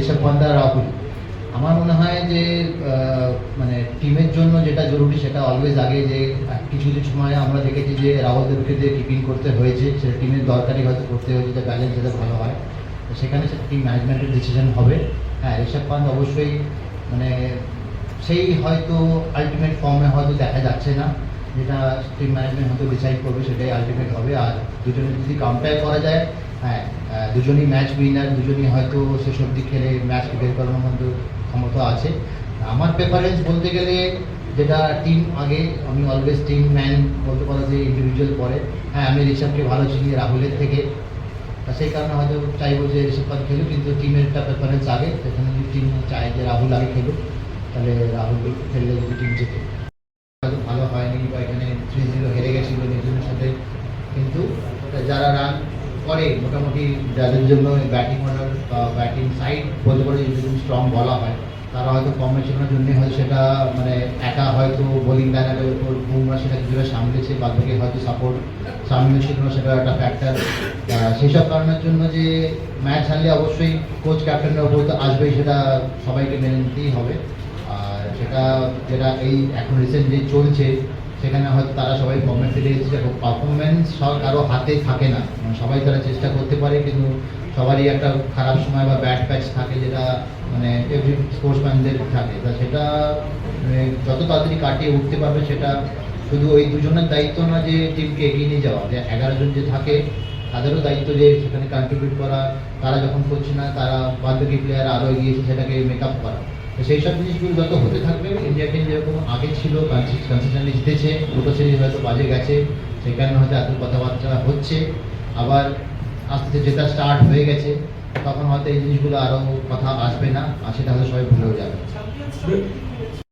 ঋষভ পান্ত রাহুল। আমার মনে হয় যে মানে টিমের জন্য যেটা জরুরি সেটা অলওয়েজ আগে যে কিছু কিছু সময় আমরা দেখেছি যে রাহুলদেরকে যে কিপিং করতে হয়েছে সেটা টিমের দরকারি হয়তো করতে হয়েছে যে ব্যালেন্স যাতে ভালো হয়। তো সেখানে সেটা টিম ম্যানেজমেন্টের ডিসিশন হবে। হ্যাঁ ঋষভ পান্ত অবশ্যই মানে সেই হয়তো আলটিমেট ফর্মে হয়তো দেখা যাচ্ছে না, যেটা টিম ম্যানেজমেন্ট হয়তো ডিসাইড করবে সেটাই আলটিমেট হবে। আর দুজনে যদি কম্পেয়ার করা যায় হ্যাঁ দুজনই ম্যাচ উইনার দুজনই হয়তো শেষ অবধি খেলে ম্যাচকে বের করানোর মতো ক্ষমতা আছে। আমার প্রেফারেন্স বলতে গেলে যেটা টিম আগে, আমি অলওয়েজ টিম ম্যান বলতে পারো যে ইন্ডিভিজুয়াল পরে। হ্যাঁ আমি ঋষভকে ভালো চিনি, রাহুলের থেকে। সেই কারণে হয়তো চাইব যে ঋষভ পান্ত খেলুক, কিন্তু টিমের একটা প্রেফারেন্স আগে। সেখানে যদি টিম চায় যে রাহুল আগে খেলুক, তাহলে রাহুল খেললে যদি টিম জেতে। হয়তো ভালো হয়নি বা এখানে থ্রি জিরো হেরে গেছিল নিজের সাথে। কিন্তু যারা রান করে মোটামুটি যাদের জন্য ব্যাটিং অর্ডার বা ব্যাটিং সাইড বলতে পারে যদি স্ট্রং বলা হয়, তারা হয়তো কম্বিনেশনের জন্য হয়তো সেটা মানে একা হয়তো বোলিং লাইনারের উপর বুমরা সেটা কিছুটা সামলেছে বাদ বাকি হয়তো সাপোর্ট সামনে ছিল সেটা একটা ফ্যাক্টর সেই সব কারণের জন্য যে ম্যাচ হারলে অবশ্যই কোচ ক্যাপ্টেনের ওপর তো আসবেই, সেটা সবাইকে মেনে নিতেই হবে। আর সেটা যেটা এই এখন রিসেন্ট যে চলছে সেখানে হয়তো তারা সবাই ফর্মে ফিরে এসেছে পারফরমেন্স সব কারও হাতে থাকে না। মানে সবাই তারা চেষ্টা করতে পারে, কিন্তু সবারই একটা খারাপ সময় বা ব্যাড প্যাচ থাকে যেটা মানে এভরি স্পোর্টসম্যানদের থাকে। তা সেটা মানে যত তাড়াতাড়ি কাটিয়ে উঠতে পারবে সেটা শুধু ওই দুজনের দায়িত্ব না যে টিমকে এগিয়ে নিয়ে যাওয়া। যে এগারো জন যে থাকে, তাদেরও দায়িত্ব যে সেখানে কন্ট্রিবিউট করা। তারা যখন করছে না, তারা বাদবাকি প্লেয়ার আরও এগিয়েছে সেটাকে মেক আপ করা। তো সেই সব জিনিসগুলো যত হতে থাকবে ইন্ডিয়া ছিল কনসেশন জিতেছে, দুটো সিরিজ হয়তো বাজে গেছে, সেই কারণে হয়তো এত কথাবার্তা হচ্ছে। আবার আস্তে আস্তে জেতা স্টার্ট হয়ে গেছে, তখন হয়তো এই জিনিসগুলো আরও কথা আসবে না, আর সেটা হয়তো সবাই ভুলেও যাবে।